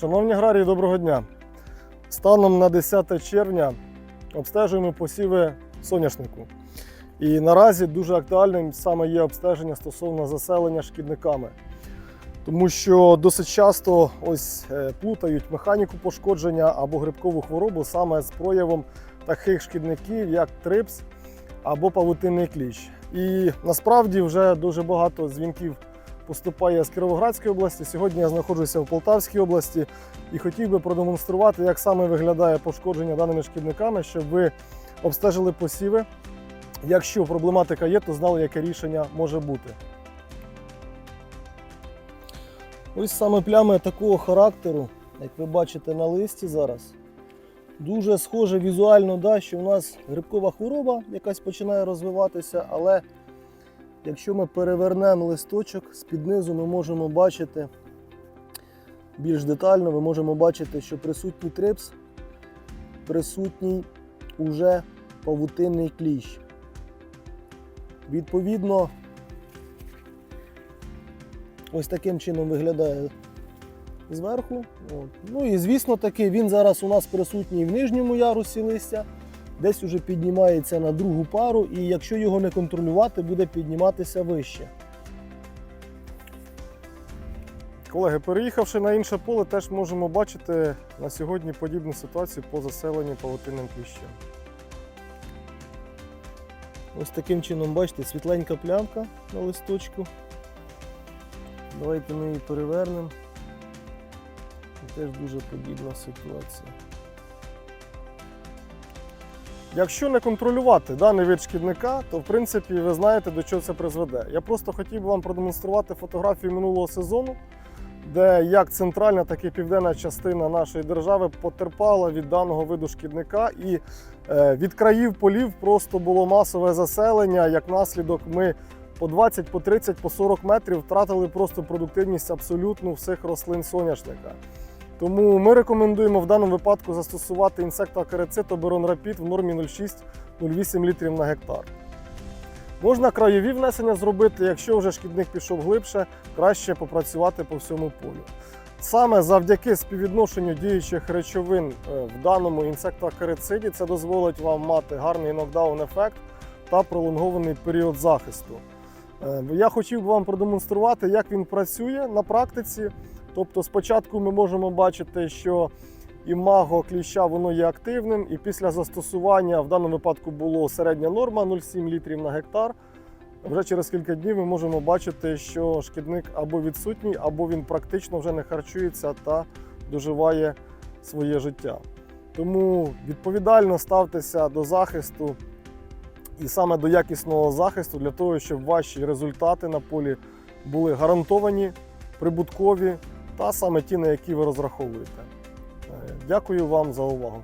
Шановні аграрії, доброго дня! Станом на 10 червня обстежуємо посіви соняшнику. І наразі дуже актуальним саме є обстеження стосовно заселення шкідниками. Тому що досить часто ось е, плутають механіку пошкодження або грибкову хворобу саме з проявом таких шкідників, як трипс або павутинний кліщ. І насправді вже дуже багато дзвінків поступає з Кіровоградської області. Сьогодні я знаходжуся в Полтавській області і хотів би продемонструвати, як саме виглядає пошкодження даними шкідниками, щоб ви обстежили посіви. Якщо проблематика є, то знали, яке рішення може бути. Ось саме плями такого характеру, як ви бачите на листі зараз. Дуже схоже візуально, да, що у нас грибкова хвороба якась починає розвиватися, але якщо ми перевернемо листочок, з-під низу ми можемо бачити більш детально, ми можемо бачити, що присутній трипс, присутній уже павутинний кліщ. Відповідно, ось таким чином виглядає зверху. Ну і звісно таки, він зараз у нас присутній в нижньому ярусі листя, десь уже піднімається на другу пару, і якщо його не контролювати, буде підніматися вище. Колеги, переїхавши на інше поле, теж можемо бачити на сьогодні подібну ситуацію по заселенню павутинним кліщем. Ось таким чином, бачите, світленька плямка на листочку. Давайте ми її перевернемо. Теж дуже подібна ситуація. Якщо не контролювати даний вид шкідника, то в принципі ви знаєте, до чого це призведе. Я просто хотів би вам продемонструвати фотографію минулого сезону, де як центральна, так і південна частина нашої держави потерпала від даного виду шкідника, і е, від країв полів просто було масове заселення. Як наслідок, ми по 20, по 30, по 40 метрів втратили просто продуктивність абсолютно всіх рослин соняшника. Тому ми рекомендуємо в даному випадку застосувати інсектоакарицид Оберон Рапід в нормі 0,6-0,8 літрів на гектар. Можна краєві внесення зробити, якщо вже шкідник пішов глибше, краще попрацювати по всьому полю. Саме завдяки співвідношенню діючих речовин е, в даному інсектоакарициді це дозволить вам мати гарний нокдаун ефект та пролонгований період захисту. Е, Я хотів би вам продемонструвати, як він працює на практиці. Тобто спочатку ми можемо бачити, що імаго кліща воно є активним, і після застосування в даному випадку було середня норма 0,7 літрів на гектар. Вже через кілька днів ми можемо бачити, що шкідник або відсутній, або він практично вже не харчується та доживає своє життя. Тому відповідально ставтеся до захисту і саме до якісного захисту для того, щоб ваші результати на полі були гарантовані, прибуткові та саме ті, на які ви розраховуєте. Е, дякую вам за увагу.